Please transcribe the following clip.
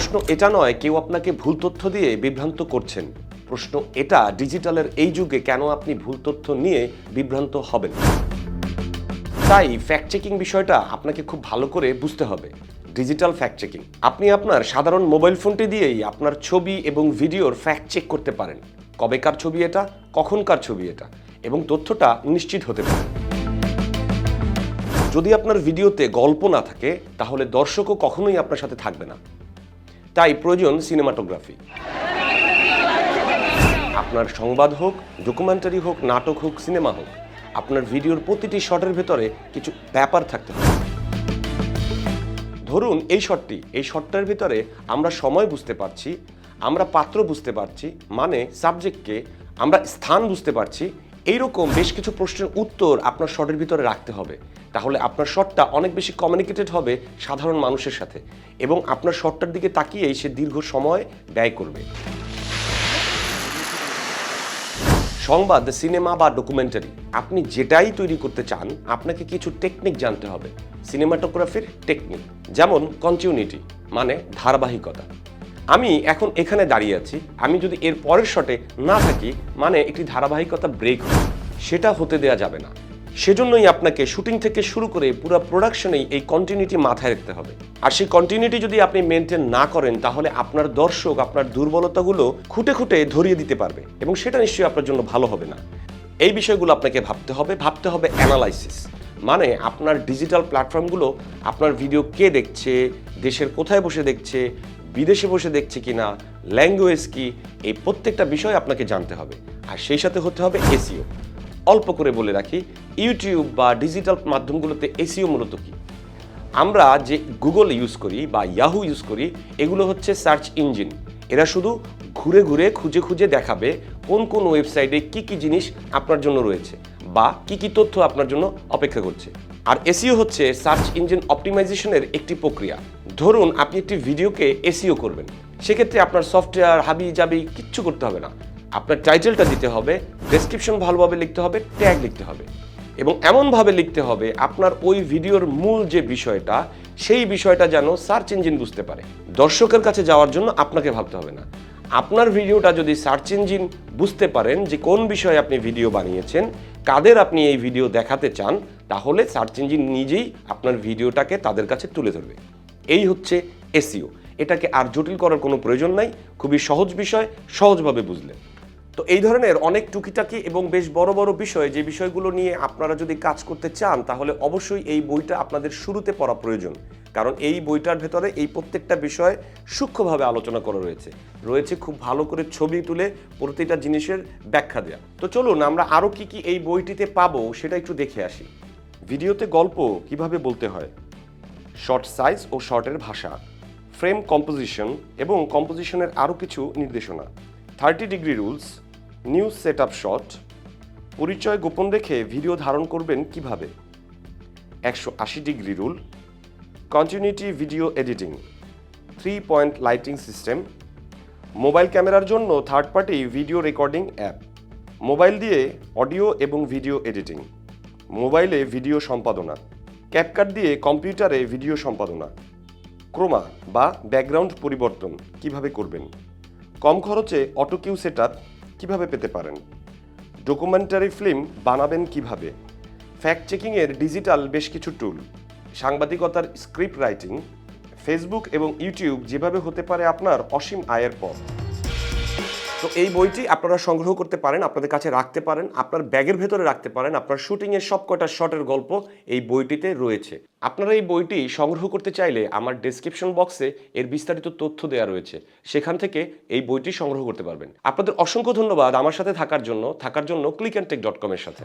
প্রশ্ন এটা নয়, কেউ আপনাকে ভুল তথ্য দিয়ে বিভ্রান্ত করছেন। প্রশ্ন এটা, ডিজিটালের এই যুগে কেন আপনি ভুল তথ্য নিয়ে বিভ্রান্ত হবেন? তাই ফ্যাক্ট চেকিং বিষয়টা আপনাকে খুব ভালো করে বুঝতে হবে। ডিজিটাল ফ্যাক্ট চেকিং আপনি আপনার সাধারণ মোবাইল ফোনটি দিয়েই আপনার ছবি এবং ভিডিওর ফ্যাক্ট চেক করতে পারেন। কবেকার ছবি এটা, কখনকার ছবি এটা, এবং তথ্যটা নিশ্চিত হতে পারে। যদি আপনার ভিডিওতে গল্প না থাকে, তাহলে দর্শকও কখনোই আপনার সাথে থাকবে না। তাই প্রয়োজন সিনেমাটোগ্রাফি। আপনার সংবাদ হোক ডকুমেন্টারি হোক, নাটক হোক সিনেমা হোক, আপনার ভিডিওর প্রতিটি শটের ভেতরে কিছু ব্যাপার থাকতে হবে ধরুন এই শটটি এই শটটার ভিতরে আমরা সময় বুঝতে পারছি, আমরা পাত্র বুঝতে পারছি মানে সাবজেক্টকে আমরা স্থান বুঝতে পারছি এইরকম বেশ কিছু প্রশ্নের উত্তর আপনার শটের ভিতরে রাখতে হবে। তাহলে আপনার শটটা অনেক বেশি কমিউনিকেটেড হবে সাধারণ মানুষের সাথে এবং আপনার শটটার দিকে তাকিয়েই সে দীর্ঘ সময় ব্যয় করবে। সংবাদ, সিনেমা বা ডকুমেন্টারি আপনি যেটাই তৈরি করতে চান, আপনাকে কিছু টেকনিক জানতে হবে। সিনেমাটোগ্রাফির টেকনিক যেমন কন্টিনিউটি মানে ধারাবাহিকতা। আমি এখন এখানে দাঁড়িয়ে আছি। আমি যদি এর পরের শটে না থাকি মানে একটি ধারাবাহিকতা ব্রেক সেটা হতে দেয়া যাবে না। সেজন্যই আপনাকে শুটিং থেকে শুরু করে পুরো প্রোডাকশনেই এই কন্টিনিউটি মাথায় রাখতে হবে। আর সেই কন্টিনিউটি যদি আপনি মেনটেন না করেন, তাহলে আপনার দর্শক, আপনার দুর্বলতাগুলো খুঁটে খুঁটে ধরিয়ে দিতে পারবে। এবং সেটা নিশ্চয়ই আপনার জন্য ভালো হবে না। এই বিষয়গুলো আপনাকে ভাবতে হবে ভাবতে হবে অ্যানালাইসিস মানে আপনার ডিজিটাল প্ল্যাটফর্মগুলো আপনার ভিডিও কে দেখছে, দেশের কোথায় বসে দেখছে বিদেশে বসে দেখছে কিনা ল্যাঙ্গুয়েজ কি, এই প্রত্যেকটা বিষয় আপনাকে জানতে হবে। আর সেই সাথে হতে হবে এসিও অল্প করে বলে রাখি, ইউটিউব বা ডিজিটাল মাধ্যমগুলোতে এসিও মূলত কি? আমরা যে গুগল ইউজ করি বা ইয়াহু ইউজ করি, এগুলো হচ্ছে সার্চ ইঞ্জিন এরা শুধু ঘুরে ঘুরে, খুঁজে খুঁজে দেখাবে কোন কোন ওয়েবসাইটে কি কি জিনিস আপনার জন্য রয়েছে বা কি কি তথ্য আপনার জন্য অপেক্ষা করছে। আর এসিও হচ্ছে সার্চ ইঞ্জিন অপটিমাইজেশনের একটি প্রক্রিয়া। ধরুন আপনি একটি ভিডিওকে এসিও করবেন। সেক্ষেত্রে আপনার সফটওয়্যার, হাবি, জাবি কিচ্ছু করতে হবে না। আপনার টাইটেলটা দিতে হবে ডেসক্রিপশন ভালোভাবে লিখতে হবে ট্যাগ লিখতে হবে। এবং এমনভাবে লিখতে হবে, আপনার ওই ভিডিওর মূল যে বিষয়টা, সেই বিষয়টা যেন সার্চ ইঞ্জিন বুঝতে পারে। দর্শকের কাছে যাওয়ার জন্য আপনাকে ভাবতে হবে না। আপনার ভিডিওটা যদি সার্চ ইঞ্জিন বুঝতে পারেন যে কোন বিষয়ে আপনি ভিডিও বানিয়েছেন, কাদের আপনি এই ভিডিও দেখাতে চান, তাহলে সার্চ ইঞ্জিন নিজেই আপনার ভিডিওটাকে তাদের কাছে তুলে ধরবে। এই হচ্ছে এসিও এটাকে আর জটিল করার কোনো প্রয়োজন নাই, খুবই সহজ বিষয়, সহজভাবে বুঝলেন তো এই ধরনের অনেক টুকিটাকি এবং বেশ বড় বড় বিষয়, যে বিষয়গুলো নিয়ে আপনারা যদি কাজ করতে চান, তাহলে অবশ্যই এই বইটা আপনাদের শুরুতে পড়া প্রয়োজন। কারণ এই বইটার ভেতরে এই প্রত্যেকটা বিষয় সূক্ষ্মভাবে আলোচনা করা রয়েছে। রয়েছে খুব ভালো করে ছবি তুলে প্রতিটা জিনিসের ব্যাখ্যা দেওয়া তো চলুন, আমরা আরও কি কি এই বইটিতে পাবো সেটা একটু দেখে আসি। ভিডিওতে গল্প কীভাবে বলতে হয়? শর্ট সাইজ ও শর্টের ভাষা, ফ্রেম কম্পোজিশন এবং কম্পোজিশনের আরও কিছু নির্দেশনা, thirty degree rules news set up shot, পরিচয় গোপন রেখে ভিডিও ধারণ করবেন কীভাবে, একশো আশি degree rule continuity video editing three point lighting system mobile ক্যামেরার জন্য third party video recording app mobile দিয়ে অডিও এবং ভিডিও এডিটিং মোবাইলে ভিডিও সম্পাদনা ক্যাপকাট দিয়ে কম্পিউটারে ভিডিও সম্পাদনা, ক্রোমা বা ব্যাকগ্রাউন্ড পরিবর্তন কীভাবে করবেন, কম খরচে অটো কিউ সেট আপ কীভাবে পেতে পারেন ডকুমেন্টারি ফিল্ম বানাবেন কীভাবে ফ্যাক্ট চেকিংয়ের ডিজিটাল বেশ কিছু টুল সাংবাদিকতার স্ক্রিপ্ট রাইটিং ফেসবুক এবং ইউটিউব যেভাবে হতে পারে আপনার অসীম আয়ের পথ। তো এই বইটি আপনারা সংগ্রহ করতে পারেন, আপনাদের কাছে রাখতে পারেন, আপনার ব্যাগের ভেতরে রাখতে পারেন, আপনার শুটিংয়ের সব কয়টা শটের গল্প এই বইটিতে রয়েছে। আপনারা এই বইটি সংগ্রহ করতে চাইলে আমার ডেসক্রিপশন বক্সে এর বিস্তারিত তথ্য দেওয়া রয়েছে। সেখান থেকে এই বইটি সংগ্রহ করতে পারবেন। আপনাদের অসংখ্য ধন্যবাদ আমার সাথে থাকার জন্য থাকার জন্য ক্লিক অ্যান্ড টেক ডট কমের সাথে।